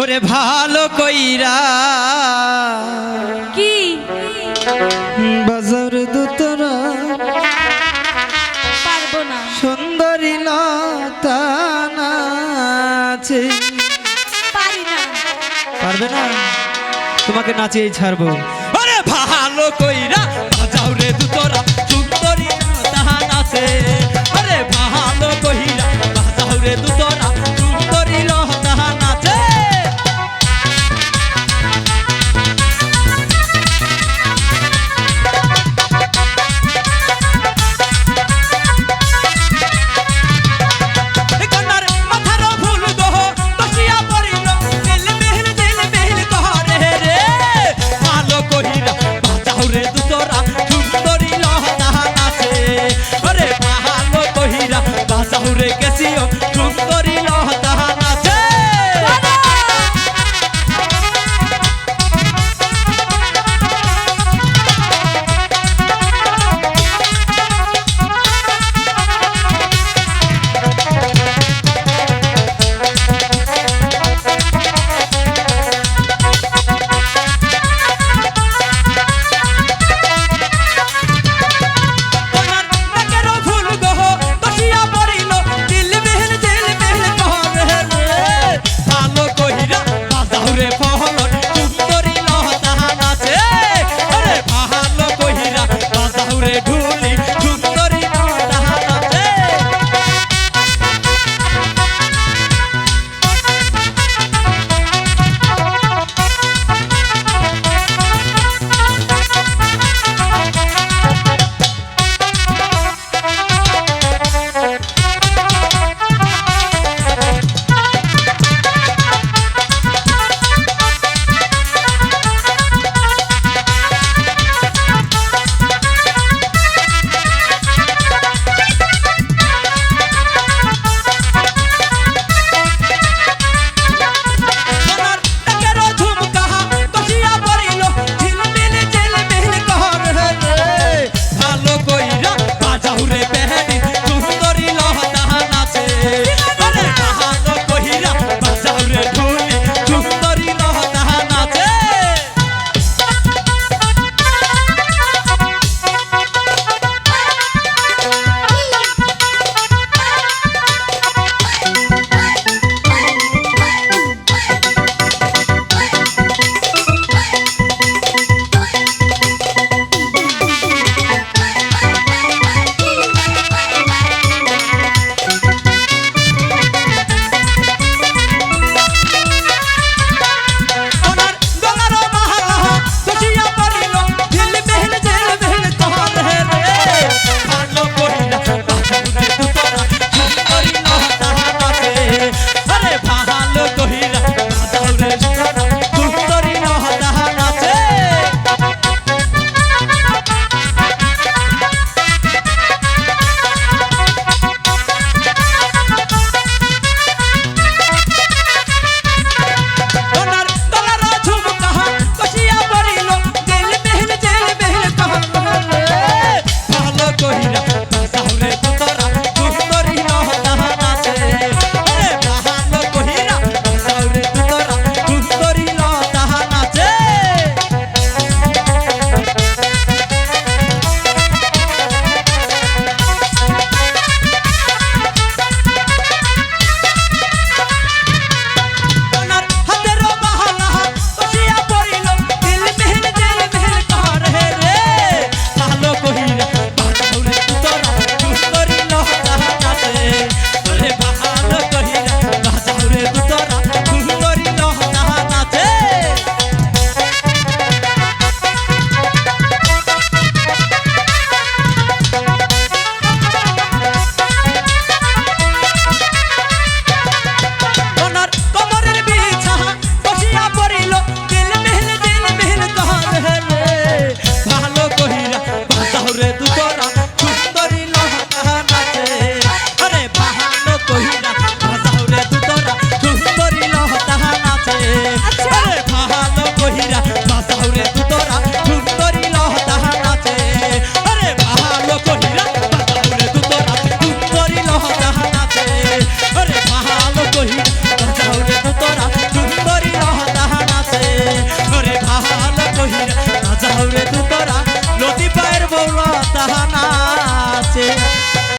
ওরে ভালো কইরা। কি? বাজার দুতরা পারব না। সুন্দরী লতা নাচে। পারবে না? তোমাকে নাচিয়েই ছাড়বো। ওরে ভালো কইরা। में ढूंढ